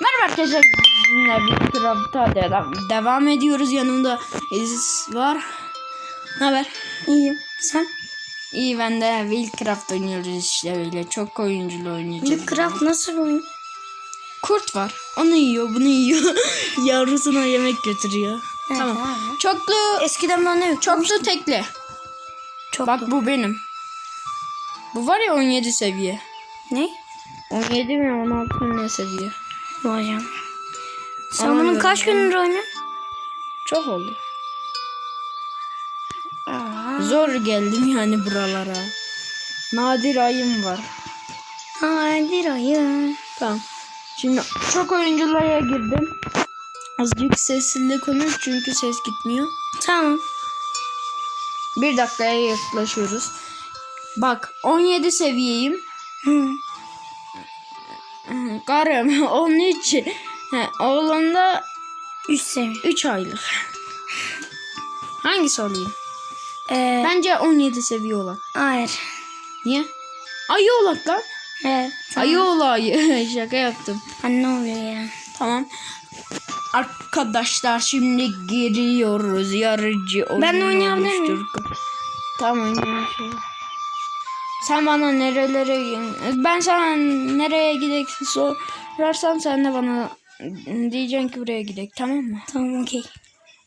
Merhaba arkadaşlar. Sizinle bir Craft'a devam, devam ediyoruz. Yanımda Aziz var. Ne haber? İyiyim. Sen? İyi ben de Willcraft oynuyoruz işte böyle. Çok oyunculu oynayacağız. Minecraft nasıl bir oyun? Kurt var. Onu yiyor, bunu yiyor. Yavrusuna yemek götürüyor. Evet, tamam. tamam. Çoklu, Eskiden ben ne çoklu tekli. Çok Bak bu benim. Bu var ya 17 seviye. Ne? 17 mi 16 mı ne seviye? Vay canına. Sen Aman bunun kaç gündür oynuyorsun? Çok oldu. Aa. Zor geldim yani buralara. Nadir ayım var. Hadi oyun. Tamam. Şimdi çok oyunculara girdim. Azıcık sesli konuş çünkü ses gitmiyor. Tamam. Bir dakikaya yaklaşıyoruz. Bak 17 seviyeyim. Hı. Karım 13. He, oğlan da Üst seviye. 3 aylık. Hangisi olayım? Ee, Bence 17 seviye olan. hayır. Niye? Ayı olak lan. Evet. Tamam. Ayı olayı. Şaka yaptım. Anne ne oluyor ya? Tamam. Arkadaşlar şimdi giriyoruz. Yarıcı Ben oynayabilir miyim? Tamam oynayalım. Sen bana nerelere ben sana nereye gidek sorarsan sen de bana diyeceksin ki buraya gidek tamam mı? Tamam okey.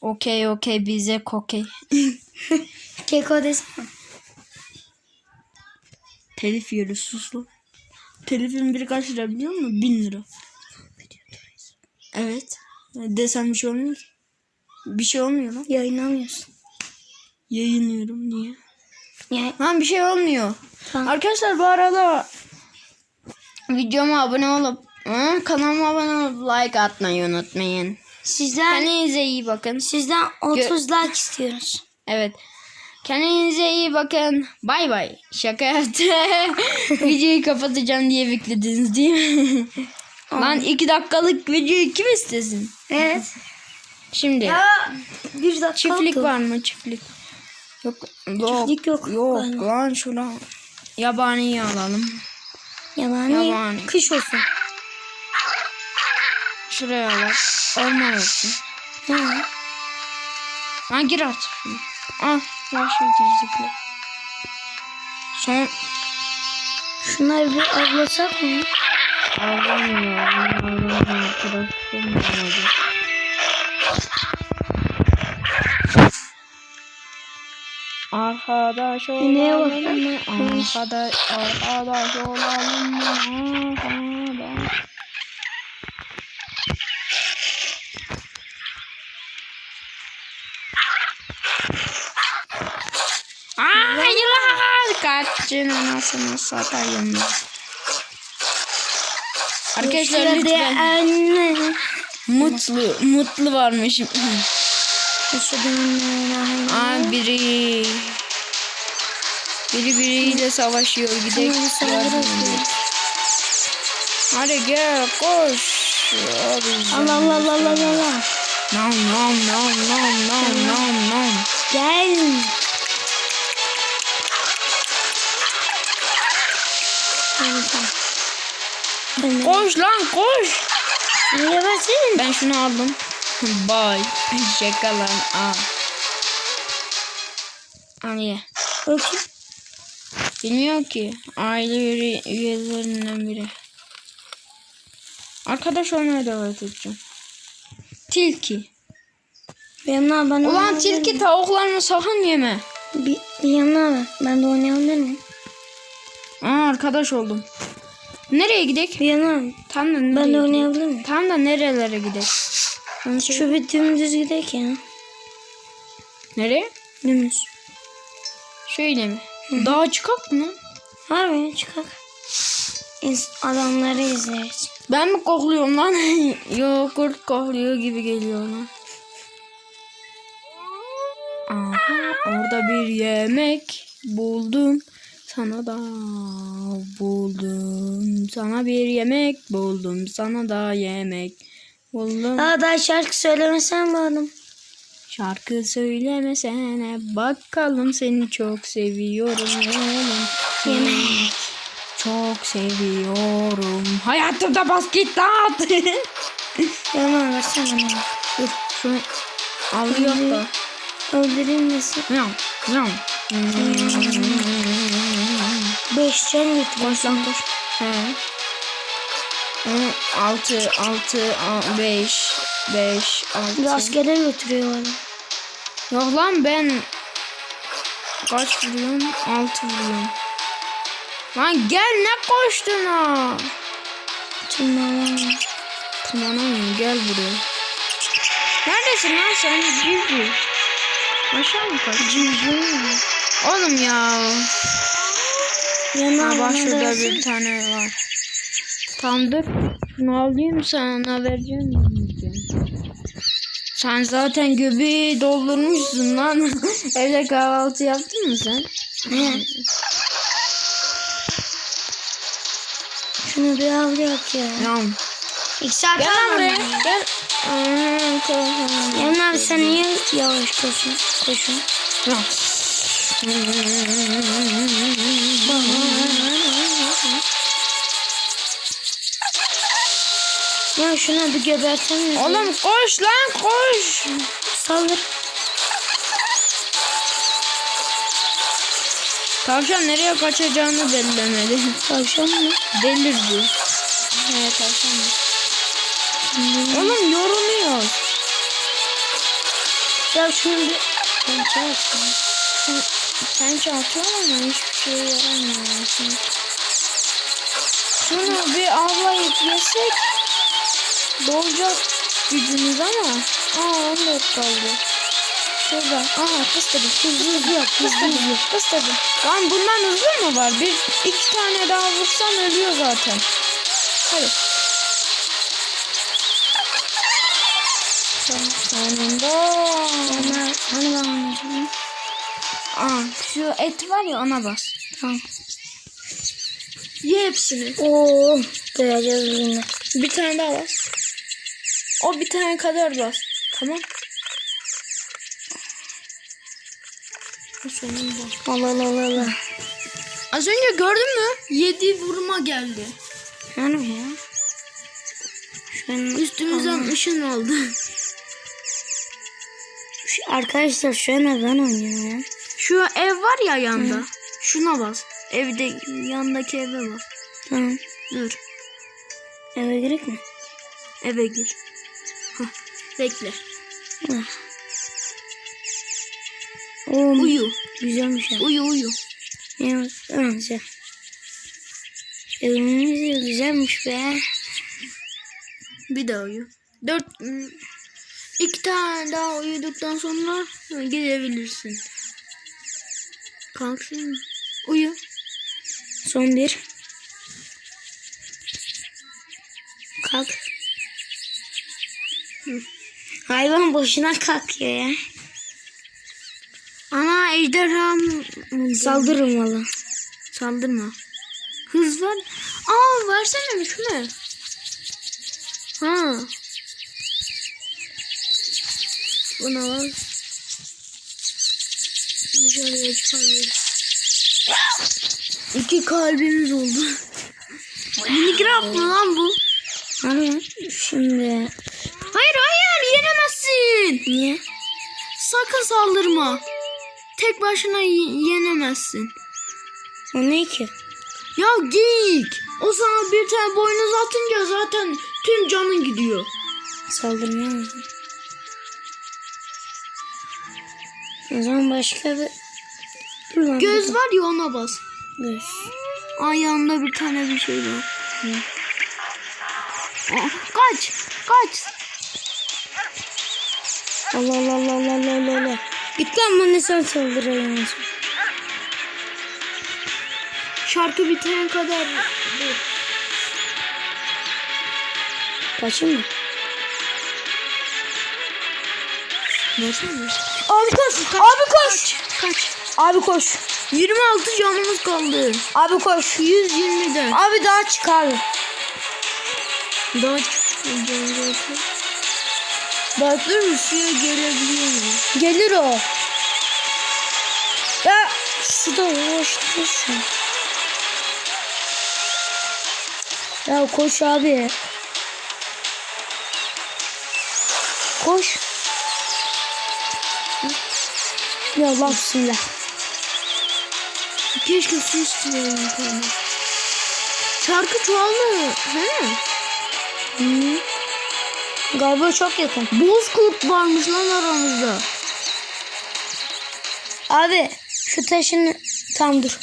Okey okey bize kokey. Keko desene. Telif yiyoruz sus lan. Telifin biri kaç lira biliyor musun? Bin lira. Evet. Desem bir şey olmuyor. ki. Bir şey olmuyor lan. Yayınlamıyorsun. Yayınlıyorum niye? Yani Lan bir şey olmuyor. Tamam. Arkadaşlar bu arada videoma abone olup hı, kanalıma abone olup like atmayı unutmayın. sizden Kendinize iyi bakın. sizden 30 like istiyoruz. Evet. Kendinize iyi bakın. Bay bay. Şaka yaptım. Videoyu kapatacağım diye beklediniz değil mi? Lan iki dakikalık videoyu kim istesin? Evet. Şimdi Ya bir dakika. çiftlik oldu. var mı çiftlik? Yok. Yok. Çiftlik yok Yok galiba. lan şuna. Yabaniyi alalım. Yabani. Yabani. Kış olsun. Şuraya bak. Orman olsun. Hı. Ha gir artık. Al. Vahşi düzlükle. Son. Şunları bir ablasak mı? Ağlamıyor. Ağlamıyor. Arkadaşım ağladı. Arkadaş Neye olalım mı? Arkadaş, arkadaş olalım mı? Arkadaş. Hayır kaçın anasını satayım. Arkadaşlar lütfen mutlu mutlu varmışım. Aa biri biri biriyle savaşıyor gidelim. Hadi gel koş. Allah Allah Allah Allah Allah. Nam nam nam nam nam nam nam. Gel. Ben Koş lan koş. Niye versene? Ben şunu aldım. Bye. Şaka lan al. Ye. Bakayım. Bilmiyor ki. Aile üye- üyelerinden biri. Arkadaş olmaya davet edeceğim. Tilki. Yanına ben Ulan tilki tavuklarını sakın yeme. Bir, bir yanına. Ben de oynayabilir miyim? Aa arkadaş oldum. Nereye gidek? Bir ver. Tam da nereye Ben de oynayabilir miyim? Tam da nerelere gidek? Şu bir dümdüz ya. Nereye? Dümdüz. Şöyle mi? Dağa çıkak mı? Harbi çıkak. Adamları izleriz. Ben mi kokluyorum lan? Yok kurt kokluyor gibi geliyor lan. Aha orada bir yemek buldum. Sana da buldum. Sana bir yemek buldum. Sana da yemek buldum. Aa daha şarkı söylemesen adam. Şarkı söylemesene bakalım seni çok seviyorum oğlum. Yemek. çok seviyorum. Hayatımda basket at. Yaman versene bana. Dur şunu alıyor da. Öldüreyim misin? Yam yam. Beş can lan koş. He. 6 6 5 5 Bir 6 askere götürüyor onu. Yok lan ben kaç vuruyorum? 6 vuruyorum. Lan gel ne koştun ha? Tırmanamam. Tırmanamıyorum gel buraya. Neredesin lan sen? Cici. Aşağı mı kaçtın? Oğlum ya. Yana Ha bak şurada bir tane var. Tamam dur. Şunu alayım sana vereceğim. Sen zaten göbeği doldurmuşsun lan. Evde kahvaltı yaptın mı sen? Şunu bir al yok ya. Tamam. İki saat Gel lan buraya. Gel. Yaman abi sen niye yavaş koşun? Koşun. Ya. Şuna bir gebertemiyoruz. Oğlum koş lan koş. Saldır. Tavşan nereye kaçacağını belirlemedi. Tavşan mı? Delirdi. He tavşan. Oğlum yoruluyor. Ya şunu bir... Pençe. Şu pençe atıyorum ama hiçbir şey yaramıyor. Şunu bir avlayıp yesek dolacak gücümüz ama. Aa 14 kaldı. Şurada. Aha kıstırdım. Hızlı hızlı yap. Hızlı hızlı yap. Kıstırdım. Lan bundan hızlı mı var? Bir iki tane daha vursan ölüyor zaten. Hadi. Son- Sonunda. Yaman hani ben anladım. Aa, şu et var ya ona bas. Tamam. Ye hepsini. Oo, doyacağız yine. Bir tane daha bas. O bir tane kadar bas. Tamam. Bu. Allah Allah Allah Allah. Az önce gördün mü? Yedi vurma geldi. Yani ya. Şunu, Üstümüzden ışın oldu. Şu- arkadaşlar şu an ben oynuyorum ya. Şu ev var ya yanda. Şuna bas. Evde yandaki eve bas. Tamam. Dur. Eve gerek mi? Eve gir. Hah, Bekle. Oo, Uyu. güzelmiş ya. Uyu uyu. Tamam güzel. Evimiz güzelmiş be. Bir daha uyu. Dört... iki tane daha uyuduktan sonra gidebilirsin. Kalksın. Uyu. Son bir. Kalk. Hayvan boşuna kalkıyor ya. Ana ejderha valla. Saldırma. Hız var. Aa versene şunu. Ha. Buna var. Dışarıya çıkarıyoruz. İki kalbimiz oldu. Minecraft mı lan bu? Hani şimdi yenemezsin. niye? Sakın saldırma. Tek başına yenemezsin. O ne ki? Ya git. O sana bir tane boynuz atınca zaten tüm canın gidiyor. Saldırmıyor musun? O zaman başka bir... Dur lan, Göz bir var ya ona bas. Göz. Ayağında bir tane bir şey var. Aa, kaç. Kaç. Allah Allah Allah Allah Allah Allah. Git lan bana sen saldırıyorsun. Şarkı bitene kadar dur. Kaçayım mı? Versene. Abi koş. Abi koş. Kaç. Abi koş. 26 canımız kaldı. Abi koş. 120'den. Abi daha çık abi. Daha çıkmayacağım zaten. Bak dur suya gelebiliyor mu? Gelir o. Ya boş değilsin. Ya koş abi. Koş. Ya Allah bismillah. Keşke su istiyorum. Şarkı çoğaldı. He? Hı. Galiba çok yakın. Bozkurt varmış lan aramızda. Abi şu taşın tam dur.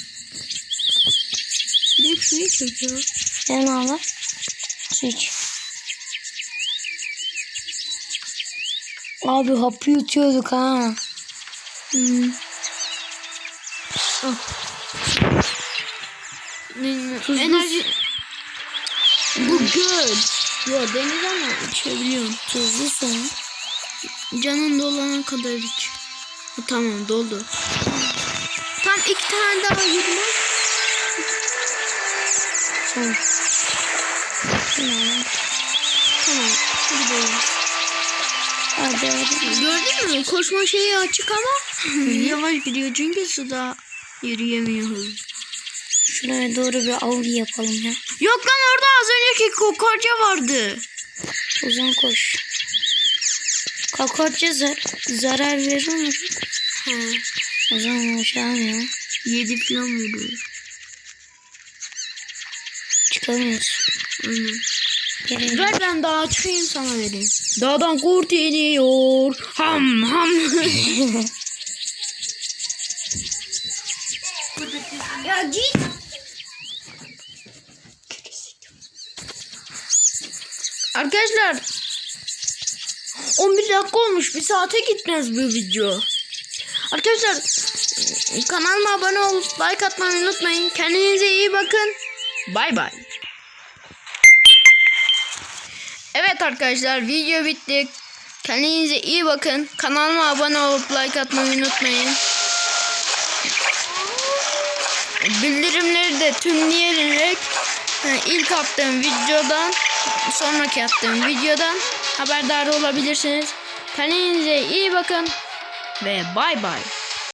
Bir de suyu çekiyor. Yana var. Su iç. Abi hapı yutuyorduk ha. Hmm. Ah. Enerji... Bu göl. Yo deniz ama içebiliyorum. Tuzlu su. Canın dolana kadar iç. Ha, tamam doldu. Tam iki tane daha yudum. Son. Tamam. Gidelim. Hadi hadi. Gördün mü? Koşma şeyi açık ama yavaş gidiyor çünkü suda yürüyemiyor. Şuraya doğru bir av yapalım ya. Yok lan orada az önceki kokarca vardı. O zaman koş. Kakotça zar zarar verir mi? He. O zaman ya. Yedi falan vuruyor. Çıkamıyoruz. Aynen. Gelin. Ver ben dağa çıkayım sana vereyim. Dağdan kurt iniyor. Ham ham. ya git. Arkadaşlar 11 dakika olmuş. Bir saate gitmez bu video. Arkadaşlar kanalıma abone olup like atmayı unutmayın. Kendinize iyi bakın. Bay bay. Evet arkadaşlar video bitti. Kendinize iyi bakın. Kanalıma abone olup like atmayı unutmayın. Bildirimleri de tümleyerek ilk attığım videodan sonraki attığım videodan haberdar olabilirsiniz. Kendinize iyi bakın ve bay bay.